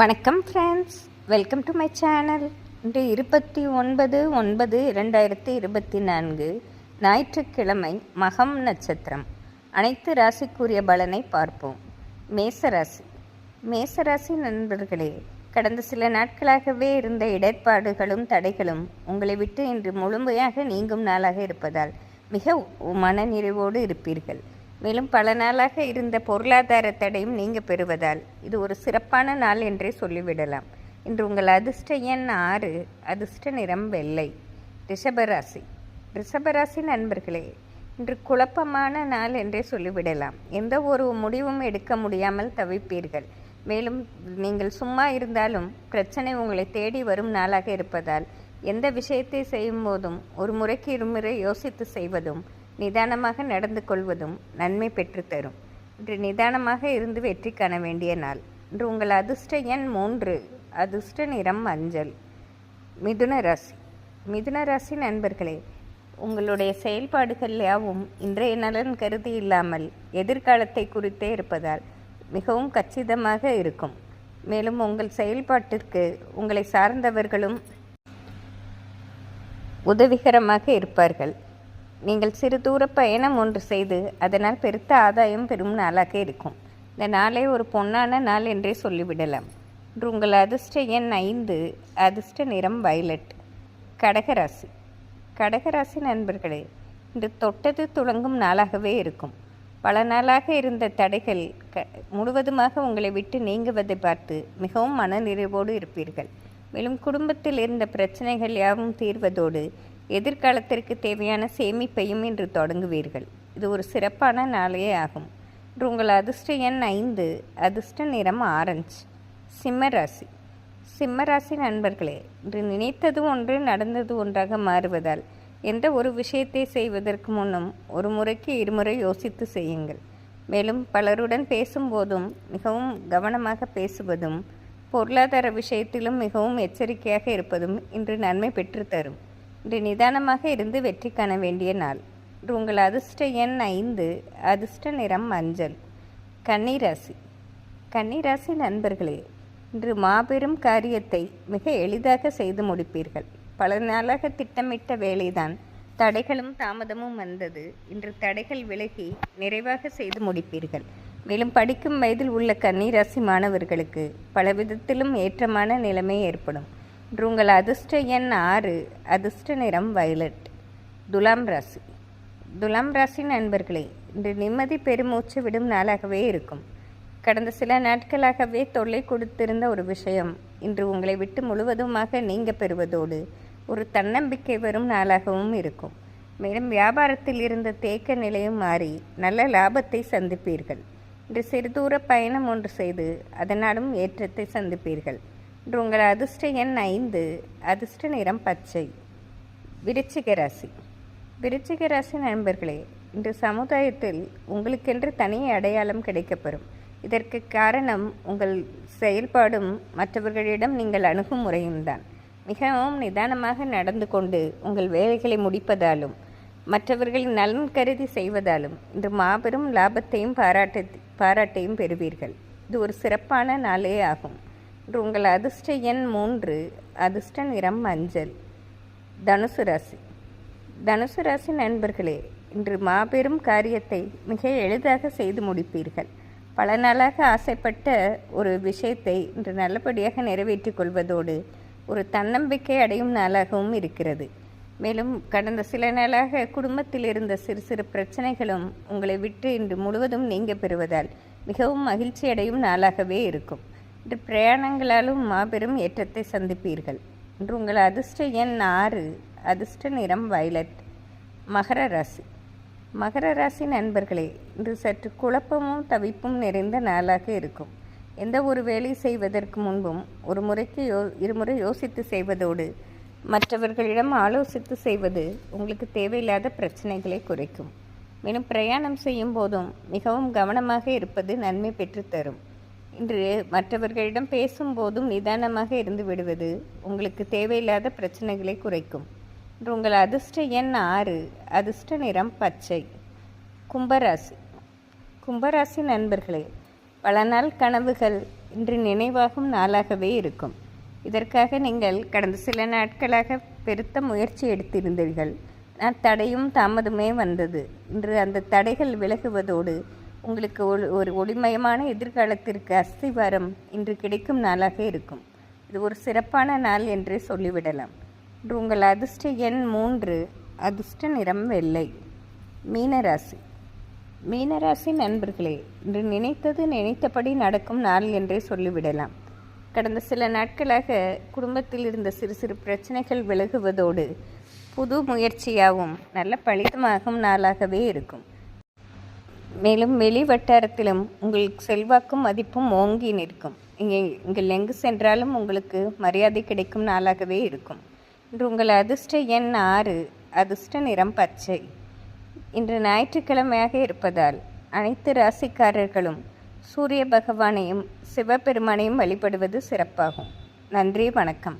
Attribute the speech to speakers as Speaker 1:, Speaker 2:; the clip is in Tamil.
Speaker 1: வணக்கம் friends welcome to my channel இன்று இருபத்தி ஒன்பது ஒன்பது இரண்டாயிரத்தி இருபத்தி நான்கு ஞாயிற்றுக்கிழமை மகம் நட்சத்திரம். அனைத்து ராசிக்குரிய பலனை பார்ப்போம். மேசராசி மேசராசி நண்பர்களே கடந்த சில நாட்களாகவே இருந்த இடர்பாடுகளும் தடைகளும் உங்களை விட்டு இன்று முழுமையாக நீங்கும் நாளாக இருப்பதால் மிக மனநிறைவோடு இருப்பீர்கள். மேலும் பல நாளாக இருந்த பொருளாதார தடையும் நீங்க பெறுவதால் இது ஒரு சிறப்பான நாள் என்றே சொல்லிவிடலாம். இன்று உங்கள் அதிர்ஷ்ட எண் ஆறு அதிர்ஷ்ட நிறம் வெள்ளை. ரிஷபராசி. ரிஷபராசி நண்பர்களே இன்று குழப்பமான நாள் என்றே சொல்லிவிடலாம். எந்த ஒரு முடிவும் எடுக்க முடியாமல் தவிப்பீர்கள். மேலும் நீங்கள் சும்மா இருந்தாலும் பிரச்சனை உங்களை தேடி வரும் நாளாக இருப்பதால் எந்த விஷயத்தை செய்யும் போதும் ஒரு முறைக்கு இருமுறை யோசித்து செய்வதும் நிதானமாக நடந்து கொள்வதும் நன்மை பெற்றுத்தரும் இன்று நிதானமாக இருந்து வெற்றி காண வேண்டிய நாள். இன்று உங்கள் அதிர்ஷ்ட எண் மூன்று. அதிர்ஷ்ட நிறம் மஞ்சள். மிதுன ராசி. மிதுன ராசி நண்பர்களே உங்களுடைய செயல்பாடுகள் யாவும் இன்றைய நலன் கருதி இல்லாமல் எதிர்காலத்தை குறித்தே இருப்பதால் மிகவும் கச்சிதமாக இருக்கும். மேலும் உங்கள் செயல்பாட்டிற்கு உங்களை சார்ந்தவர்களும் உதவிகரமாக இருப்பார்கள். நீங்கள் சிறு தூர பயணம் ஒன்று செய்து அதனால் பெருத்த ஆதாயம் பெறும் நாளாக இருக்கும். இந்த நாளை ஒரு பொன்னான நாள் என்றே சொல்லிவிடலாம். இன்று உங்கள் அதிர்ஷ்ட எண் ஐந்து அதிர்ஷ்ட நிறம் வயலட். கடகராசி கடகராசி நண்பர்களே இன்று தொட்டது துளங்கும் நாளாகவே இருக்கும். பல நாளாக இருந்த தடைகள் க முழுவதுமாக உங்களை விட்டு நீங்குவதை பார்த்து மிகவும் மனநிறைவோடு இருப்பீர்கள். மேலும் குடும்பத்தில் இருந்த பிரச்சனைகள் யாவும் தீர்வதோடு எதிர்காலத்திற்கு தேவையான சேமிப்பையும் இன்று தொடங்குவீர்கள். இது ஒரு சிறப்பான நாளே ஆகும். இன்று உங்கள் அதிர்ஷ்ட எண் ஐந்து அதிர்ஷ்ட நிறம் ஆரஞ்சு. சிம்மராசி சிம்மராசி நண்பர்களே இன்று நினைத்தது ஒன்று நடந்தது ஒன்றாக மாறுவதால் எந்த ஒரு விஷயத்தை செய்வதற்கு முன்னும் ஒரு முறைக்கு இருமுறை யோசித்து செய்யுங்கள். மேலும் பலருடன் பேசும்போதும் மிகவும் கவனமாக பேசுவதும் பொருளாதார விஷயத்திலும் மிகவும் எச்சரிக்கையாக இருப்பதும் இன்று நன்மை பெற்றுத்தரும் இன்று நிதானமாக இருந்து வெற்றி காண வேண்டிய நாள். உங்கள் அதிர்ஷ்ட எண் ஐந்து அதிர்ஷ்ட நிறம் மஞ்சள். கன்னிராசி. கன்னிராசி நண்பர்களே இன்று மாபெரும் காரியத்தை மிக எளிதாக செய்து முடிப்பீர்கள். பல நாளாக திட்டமிட்ட வேலைதான். தடைகளும் தாமதமும் வந்தது. இன்று தடைகள் விலகி நிறைவாக செய்து முடிப்பீர்கள். மேலும் படிக்கும் வயதில் உள்ள கன்னிராசி மாணவர்களுக்கு பல விதத்திலும் ஏற்றமான நிலைமை ஏற்படும். இன்று உங்கள் அதிர்ஷ்ட எண் ஆறு அதிர்ஷ்ட நிறம் வயலட். துலாம் ராசி. துலாம் ராசி நண்பர்களே இன்று நிம்மதி பெருமூச்சு விடும் நாளாகவே இருக்கும். கடந்த சில நாட்களாகவே தொல்லை கொடுத்திருந்த ஒரு விஷயம் இன்று உங்களை விட்டு முழுவதுமாக நீங்க பெறுவதோடு ஒரு தன்னம்பிக்கை வரும் நாளாகவும் இருக்கும். மேலும் வியாபாரத்தில் இருந்த தேக்க நிலையும் மாறி நல்ல லாபத்தை சந்திப்பீர்கள். இன்று சிறுதூர பயணம் ஒன்று செய்து அதனாலும் ஏற்றத்தை சந்திப்பீர்கள். இன்று உங்கள் அதிர்ஷ்ட எண் ஐந்து அதிர்ஷ்ட நிறம் பச்சை. விருச்சிக ராசி. விருச்சிக ராசி நண்பர்களே இன்று சமுதாயத்தில் உங்களுக்கென்று தனி அடையாளம் கிடைக்கப்பெறும். இதற்கு காரணம் உங்கள் செயல்பாடும் மற்றவர்களிடம் நீங்கள் அணுகும் முறையும் தான். மிகவும் நிதானமாக நடந்து கொண்டு உங்கள் வேலைகளை முடிப்பதாலும் மற்றவர்களின் நலன் கருதி செய்வதாலும் இன்று மாபெரும் லாபத்தையும் பாராட்டு பாராட்டையும் பெறுவீர்கள். இது ஒரு சிறப்பான நாளே ஆகும். இன்று உங்கள் அதிர்ஷ்ட எண் மூன்று அதிர்ஷ்ட நிறம் மஞ்சள் தனுசு ராசி தனுசு ராசி நண்பர்களே இன்று மாபெரும் காரியத்தை மிக எளிதாக செய்து முடிப்பீர்கள். பல நாளாக ஆசைப்பட்ட ஒரு விஷயத்தை இன்று நல்லபடியாக நிறைவேற்றிக் கொள்வதோடு ஒரு தன்னம்பிக்கை அடையும் நாளாகவும் இருக்கிறது. மேலும் கடந்த சில நாளாக குடும்பத்தில் இருந்த சிறு சிறு பிரச்சனைகளும் உங்களை விட்டு இன்று முழுவதும் நீங்க பெறுவதால் மிகவும் மகிழ்ச்சி அடையும் நாளாகவே இருக்கும். இன்று பிரயாணங்களாலும் மாபெரும் ஏற்றத்தை சந்திப்பீர்கள். இன்று உங்கள் அதிர்ஷ்ட எண் ஆறு அதிர்ஷ்ட நிறம் வயலட் மகர ராசி. மகர ராசி நண்பர்களே இன்று சற்று குழப்பமும் தவிப்பும் நிறைந்த நாளாக இருக்கும். எந்த ஒரு வேலை செய்வதற்கு முன்பும் ஒரு முறைக்கு யோ இருமுறை யோசித்து செய்வதோடு மற்றவர்களிடம் ஆலோசித்து செய்வது உங்களுக்கு தேவையில்லாத பிரச்சனைகளை குறைக்கும். மேலும் பிரயாணம் செய்யும் போதும் மிகவும் கவனமாக இருப்பது நன்மை பெற்றுத்தரும். இன்று மற்றவர்களிடம் பேசும்போதும் நிதானமாக இருந்து விடுவது உங்களுக்கு தேவையில்லாத பிரச்சனைகளை குறைக்கும். இன்று உங்கள் அதிர்ஷ்ட எண் ஆறு அதிர்ஷ்ட நிறம் பச்சை. கும்பராசி கும்பராசி நண்பர்களே பல நாள் கனவுகள் இன்று நினைவாகும் நாளாகவே இருக்கும். இதற்காக நீங்கள் கடந்த சில நாட்களாக பெருத்த முயற்சி எடுத்திருந்தீர்கள். நான் தடையும் தாமதமே வந்தது. இன்று அந்த தடைகள் விலகுவதோடு உங்களுக்கு ஒரு ஒரு ஒளிமயமான எதிர்காலத்திற்கு அஸ்திவாரம் இன்று கிடைக்கும் நாளாக இருக்கும். இது ஒரு சிறப்பான நாள் என்றே சொல்லிவிடலாம். இன்று உங்கள் அதிர்ஷ்ட எண் மூன்று அதிர்ஷ்ட நிறம் வெள்ளை. மீனராசி. மீனராசி நண்பர்களே இன்று நினைத்தது நினைத்தபடி நடக்கும் நாள் என்றே சொல்லிவிடலாம். கடந்த சில நாட்களாக குடும்பத்தில் இருந்த சிறு சிறு பிரச்சனைகள் விலகுவதோடு புது முயற்சியாகவும் நல்ல பலிதமாகும் நாளாகவே இருக்கும். மேலும் வெளி வட்டாரத்திலும் உங்களுக்கு செல்வாக்கும் மதிப்பும் ஓங்கி நிற்கும். இங்கே நீங்கள் எங்கு சென்றாலும் உங்களுக்கு மரியாதை கிடைக்கும் நாளாகவே இருக்கும். இன்று உங்கள் அதிர்ஷ்ட எண் ஆறு அதிர்ஷ்ட நிறம் பச்சை. இன்று ஞாயிற்றுக்கிழமையாக இருப்பதால் அனைத்து ராசிக்காரர்களும் சூரிய பகவானையும் சிவபெருமானையும் வழிபடுவது சிறப்பாகும். நன்றி வணக்கம்.